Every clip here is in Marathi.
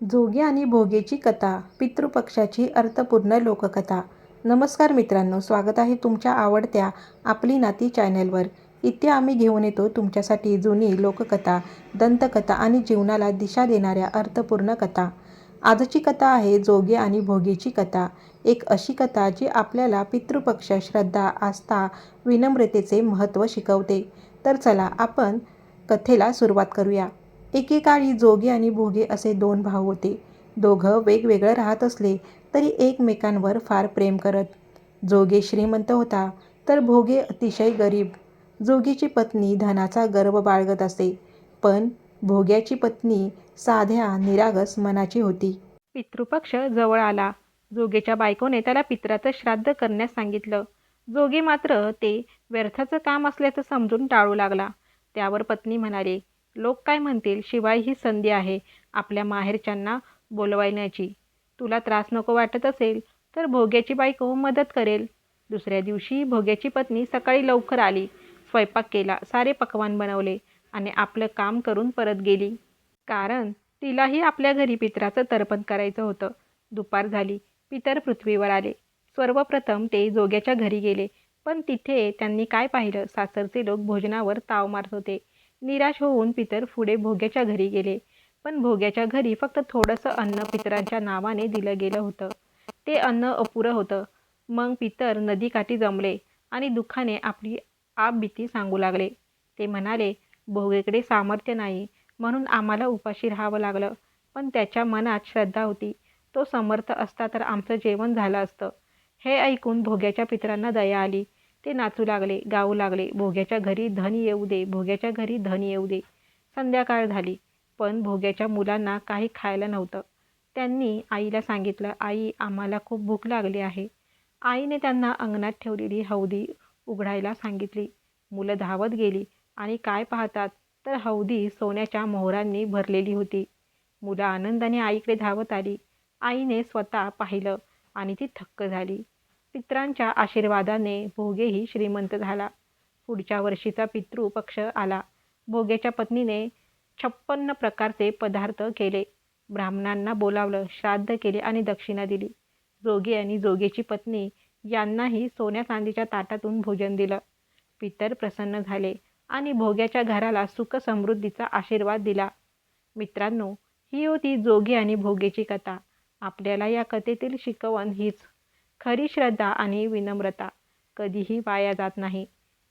जोगी आणि भोगेची कथा पितृपक्षाची अर्थपूर्ण लोककथा. नमस्कार मित्रांनो स्वागत आहे तुमच्या आवडत्या आपली नाती चॅनलवर. इथे आम्ही घेऊन येतो तुमच्यासाठी जुनी लोककथा दंतकथा आणि जीवनाला दिशा देणाऱ्या अर्थपूर्ण कथा. आजची कथा आहे जोगे आणि भोगेची कथा. एक अशी कथा जी आपल्याला पितृपक्ष श्रद्धा आस्था विनम्रतेचे महत्त्व शिकवते. तर चला आपण कथेला सुरुवात करूया. एकेकाळी जोगी आणि भोगे असे दोन भाऊ होते. दोघं वेगवेगळं राहत असले तरी एकमेकांवर फार प्रेम करत. जोगे श्रीमंत होता तर भोगे अतिशय गरीब. जोगीची पत्नी धनाचा गर्व बाळगत असे पण भोग्याची पत्नी साध्या निरागस मनाची होती. पितृपक्ष जवळ आला. जोगेच्या बायकोने त्याला पित्राचं श्राद्ध करण्यास सांगितलं. जोगे मात्र ते व्यर्थाचं काम असल्याचं समजून टाळू लागला. त्यावर पत्नी म्हणाले लोक काय म्हणतील? शिवाय ही संधी आहे आपल्या माहेरच्यांना बोलवायण्याची तुला त्रास नको वाटत असेल तर भोग्याची बायको मदत करेल. दुसऱ्या दिवशी भोग्याची पत्नी सकाळी लवकर आली. स्वयंपाक केला सारे पकवान बनवले आणि आपलं काम करून परत गेली. कारण तिलाही आपल्या घरी पित्राचं तर्पण करायचं होतं. दुपार झाली पितर पृथ्वीवर आले. सर्वप्रथम ते जोग्याच्या घरी गेले पण तिथे त्यांनी काय पाहिलं? सासरचे लोक भोजनावर ताव मारत होते. निराश होऊन पितर पुढे भोग्याच्या घरी गेले. पण भोग्याच्या घरी फक्त थोडंसं अन्न पितरांच्या नावाने दिलं गेलं होतं. ते अन्न अपुरं होतं. मग पितर नदीकाठी जमले आणि दुःखाने आपली आपबीती सांगू लागले. ते म्हणाले भोगेकडे सामर्थ्य नाही. म्हणून आम्हाला उपाशी राहावं लागलं. पण त्याच्या मनात श्रद्धा होती. तो समर्थ असता तर आमचं जेवण झालं असतं. हे ऐकून भोग्याच्या पितरांना दया आली. ते नाचू लागले गाऊ लागले भोग्याच्या घरी धन येऊ दे भोग्याच्या घरी धन येऊ दे. संध्याकाळ झाली पण भोग्याच्या मुलांना काही खायला नव्हतं. त्यांनी आईला सांगितलं आई आम्हाला खूप भूक लागली आहे. आईने त्यांना अंगणात ठेवलेली हौदी उघडायला सांगितली. मुलं धावत गेली आणि काय पाहतात? तर हौदी सोन्याच्या मोहरांनी भरलेली होती. मुलं आनंदाने आईकडे धावत आली. आईने स्वतः पाहिलं आणि ती थक्क झाली. पित्रांच्या आशीर्वादाने भोगेही श्रीमंत झाला. पुढच्या वर्षीचा पितृ पक्ष आला. भोगेच्या पत्नीने छप्पन्न प्रकारचे पदार्थ केले. ब्राह्मणांना बोलावलं श्राद्ध केले आणि दक्षिणा दिली. जोगी आणि जोगीची पत्नी यांनाही सोन्या चांदीच्या ताटातून भोजन दिलं. पितर प्रसन्न झाले आणि भोग्याच्या घराला सुख समृद्धीचा आशीर्वाद दिला. मित्रांनो ही होती जोगी आणि भोगेची कथा. आपल्याला या कथेतील शिकवण हीच. खरी श्रद्धा आणि विनम्रता कधीही वाया जात नाही.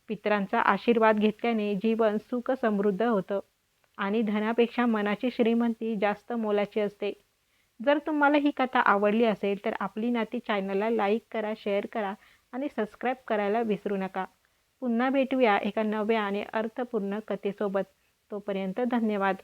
पितरांचा आशीर्वाद घेतल्याने जीवन सुख समृद्ध होतं आणि धनापेक्षा मनाची श्रीमंती जास्त मोलाची असते. जर तुम्हाला ही कथा आवडली असेल तर आपली नाती चॅनलला लाईक करा शेअर करा आणि सबस्क्राईब करायला विसरू नका. पुन्हा भेटूया एका नव्या आणि अर्थपूर्ण कथेसोबत. तोपर्यंत धन्यवाद.